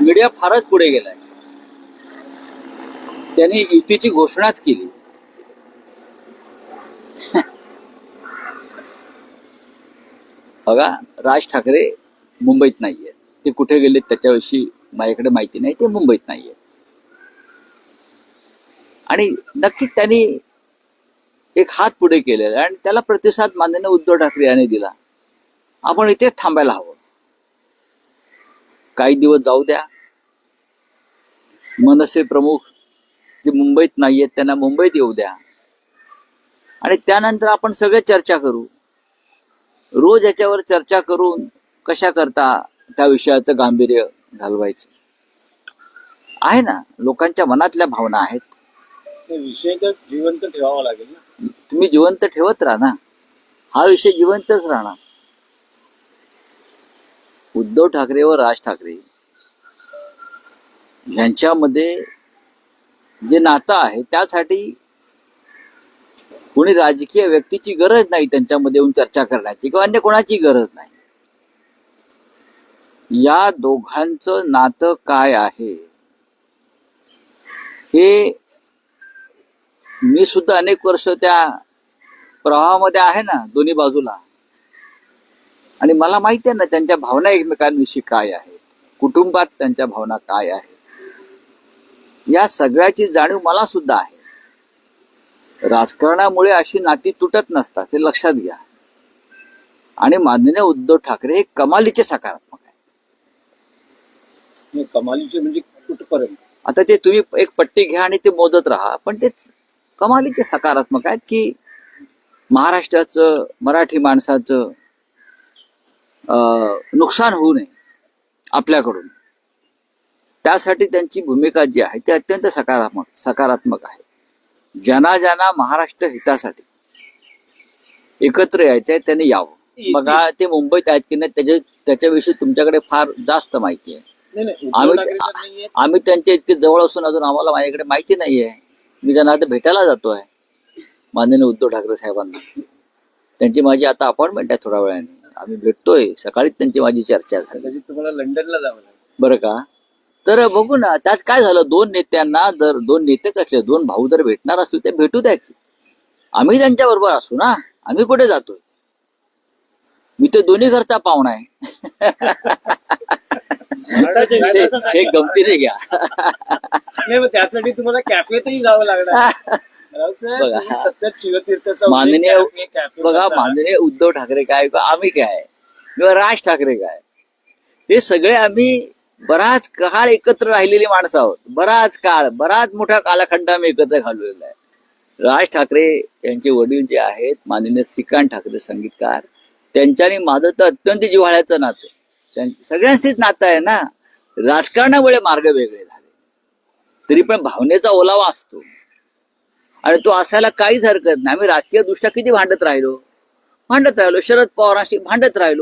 Media फारच पुढे गेलाय. त्यांनी युतीची घोषणाच केली. बघा राज ठाकरे मुंबईत नाहीये. ते कुठे गेले त्याच्याविषयी माझ्याकडे माहिती नाही ते मुंबईत नाहीये. आणि नक्की त्यांनी एक हात पुढे केलेला आहे आणि त्याला प्रतिसाद माननीय उद्धव ठाकरे यांनी दिला. आपण इथेच थांबायला हवं. काही दिवस जाऊ द्या. मनसे प्रमुख जे मुंबईत नाहीयेत त्यांना मुंबईत येऊ द्या. आणि त्यानंतर आपण सगळे चर्चा करू. रोज याच्यावर चर्चा करून कशा करता त्या विषयाचं गांभीर्य घालवायचं. आहे ना? लोकांच्या मनातल्या भावना आहेत. विषय तर जिवंत ठेवावा लागेल ना. तुम्ही जिवंत ठेवत राहा ना. हा विषय जिवंतच राहणार. उद्धव ठाकरे व राज ठाकरे यांच्यामध्ये जे नातं आहे त्यासाठी कोणी राजकीय व्यक्तीची गरज नाही त्यांच्यामध्ये येऊन चर्चा करण्याची किंवा अन्य कोणाची गरज नाही. या दोघांचं नातं काय आहे? हे मी सुद्धा अनेक वर्ष त्या प्रवाहामध्ये आहे ना दोन्ही बाजूला. आणि मला माहिती आहे ना त्यांच्या भावना एकमेकांविषयी काय आहेत? कुटुंबात त्यांच्या भावना काय आहेत? या सगळ्याची जाणीव मला सुद्धा आहे. राजकारणामुळे अशी नाती तुटत नसतात हे लक्षात घ्या. आणि माननीय उद्धव ठाकरे हे कमालीचे सकारात्मक आहे हे कमालीचे म्हणजे कुठपर्यंत? आता ते तुम्ही एक पट्टी घ्या आणि ते मोजत राहा. पण ते कमालीचे सकारात्मक आहेत की महाराष्ट्राचं मराठी माणसाचं नुकसान होऊ नये आपल्याकडून. त्यासाठी त्यांची भूमिका जी आहे ती अत्यंत सकारात्मक सकारात्मक आहे. ज्यांना ज्यांना महाराष्ट्र हितासाठी एकत्र यायचं आहे त्यांनी यावं. बघा ते मुंबईत आहेत की नाही त्याच्या त्याच्याविषयी तुमच्याकडे फार जास्त माहिती आहे. नाही नाही आम्ही. आम्ही त्यांच्या इतके जवळ असून अजून आम्हाला माझ्याकडे माहिती नाहीये मी त्यांना आता भेटायला जातोय. माननीय उद्धव ठाकरे साहेबांना. त्यांची माझी आता अपॉइंटमेंट आहे थोड्या वेळाने. आम्ही भेटतोय. सकाळीच त्यांची माझी चर्चा झाली. तुम्हाला लंडनला जावं बरं का? तर बघू ना त्यात काय झालं? दोन नेत्यांना जर दोन नेते कसले दोन भाऊ जर भेटणार असतील ते भेटू द्या की. आम्ही त्यांच्या बरोबर असू ना? आम्ही कुठे जातोय? मी तर दोन्ही घरचा पाहुणा आहे. हे गमतीने घ्या. त्यासाठी तुम्हाला कॅफेतही जावं लागणार. बघा. माननीय बघा. माननीय उद्धव ठाकरे काय आम्ही काय किंवा राज ठाकरे काय ते सगळे आम्ही बराच काळ एकत्र राहिलेली माणसं आहोत बराच काळ बराच मोठा कालखंड आम्ही एकत्र घालवलेला आहे राज ठाकरे यांचे वडील जे आहेत माननीय श्रीकांत ठाकरे संगीतकार त्यांच्यानी माझं तर अत्यंत जिव्हाळ्याचं नातं आहे. त्यां- सगळ्यांशीच नातं आहे ना राजकारणामुळे मार्ग वेगळे झाले तरी पण भावनेचा ओलावा असतो आणि तो असायला काहीच हरकत नाही. आम्ही राजकीय दृष्ट्या किती भांडत राहिलो? भांडत राहिलो. शरद पवारांशी भांडत राहिलो.